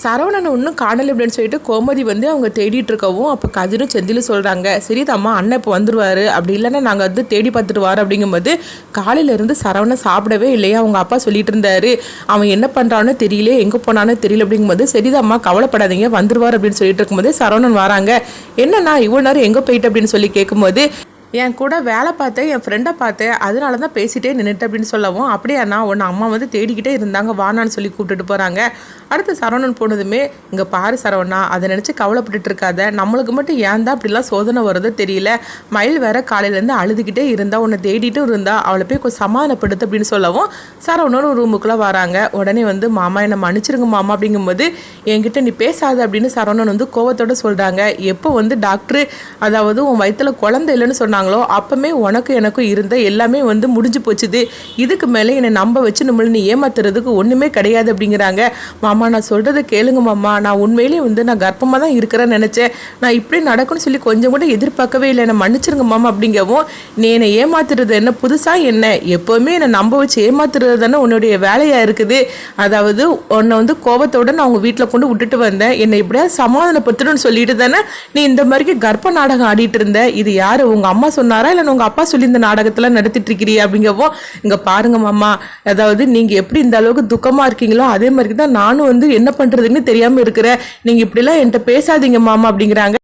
சரவணனை இன்னும் காணலை அப்படின்னு சொல்லிட்டு கோமதி வந்து அவங்க தேடிட்டு இருக்கவும் அப்போ கதிரும் செந்திலும் சொல்கிறாங்க சரி தம்மா அண்ணன் இப்போ வந்துடுவார் அப்படி இல்லைன்னா நாங்கள் வந்து தேடி பார்த்துட்டு வரோம். அப்படிங்கும்போது காலையிலேருந்து சரவணை சரவணன் சாப்பிடவே இல்லையா அவங்க அப்பா சொல்லிட்டு இருந்தாரு. அவன் என்ன பண்ணுறான்னு தெரியல எங்கே போனான்னு தெரியல அப்படிங்கும்போது சரிதாம்மா கவலைப்படாதீங்க வந்துடுவார் அப்படின்னு சொல்லிட்டு இருக்கும்போது சரவணன் வராங்க. என்னண்ணா இவ்வளோ நேரம் எங்கே போயிட்டு? அப்படின்னு சொல்லி கேட்கும்போது என் கூட வேலை பார்த்தேன் என் ஃப்ரெண்டை பார்த்தேன் அதனால தான் பேசிட்டே நின்றுட்டு அப்படின்னு சொல்லவும் அப்படியே அண்ணா உன்னை அம்மா வந்து தேடிக்கிட்டே இருந்தாங்க வானான்னு சொல்லி கூப்பிட்டுட்டு போகிறாங்க அடுத்து சரவணன் போனதுமே இங்கே பாரு சரவணா அதை நினச்சி கவலைப்பட்டுட்டு இருக்காத நம்மளுக்கு மட்டும் ஏன் தான் அப்படிலாம் சோதனை வருதோ தெரியல. மயில் வேற காலையிலேருந்து அழுதுகிட்டே இருந்தா உன்னை தேடிட்டும் இருந்தா அவளை போய் கொஞ்சம் சமாதானப்படுத்து அப்படின்னு சொல்லவும் சரவணன் ரூமுக்குள்ளே வராங்க. உடனே வந்து மாமா என்னை மன்னிச்சிருங்க மாமா அப்படிங்கும்போது என்கிட்ட நீ பேசாத அப்படின்னு சரவணன் வந்து கோவத்தோடு சொல்கிறாங்க எப்போ வந்து டாக்டர் அதாவது உன் வயிற்றில் குழந்தை இல்லைன்னு சொன்னாங்க சொன்னாங்களோ அப்பமே உனக்கும் எனக்கும் இருந்த எல்லாமே வந்து முடிஞ்சு போச்சுது. இதுக்கு மேலே என்னை நம்ப வச்சு நம்மளை நீ ஏமாத்துறதுக்கு ஒன்றுமே கிடையாது அப்படிங்கிறாங்க. மாமா நான் சொல்கிறத கேளுங்க மாமா. நான் உண்மையிலேயே வந்து நான் கர்ப்பமாக தான் இருக்கிறேன்னு நினச்சேன். நான் இப்படி நடக்கும்னு சொல்லி கொஞ்சம் கூட எதிர்பார்க்கவே இல்லை. என்னை மன்னிச்சிருங்க மாமா அப்படிங்கவும் நீ என்னை ஏமாத்துறது என்ன புதுசாக என்ன? எப்போவுமே என்னை நம்ப வச்சு ஏமாத்துறது தானே உன்னுடைய வேலையாக இருக்குது. அதாவது உன்னை வந்து கோபத்தோட நான் அவங்க வீட்டில் கொண்டு விட்டுட்டு வந்தேன். என்னை இப்படியா சமாதானப்படுத்தணும்னு சொல்லிட்டு தானே நீ இந்த மாதிரி கர்ப்ப நாடகம் ஆடிட்டு இருந்த. இது யார்? உங்கள் அம்மா சொன்னாரா? இல்லை உங்க அப்பா சொல்லி இந்த நாடகத்தெல்லாம் நடத்திட்டு இருக்கிறீ அப்படிங்கவும் இங்க பாருங்க மாமா அதாவது நீங்க எப்படி இந்த அளவுக்கு துக்கமா இருக்கீங்களோ அதே மாதிரி தான் நானும் வந்து என்ன பண்றதுன்னு தெரியாம இருக்கிறேன். நீங்க இப்படிலாம் என்கிட்ட பேசாதீங்க மாமா அப்படிங்கிறாங்க.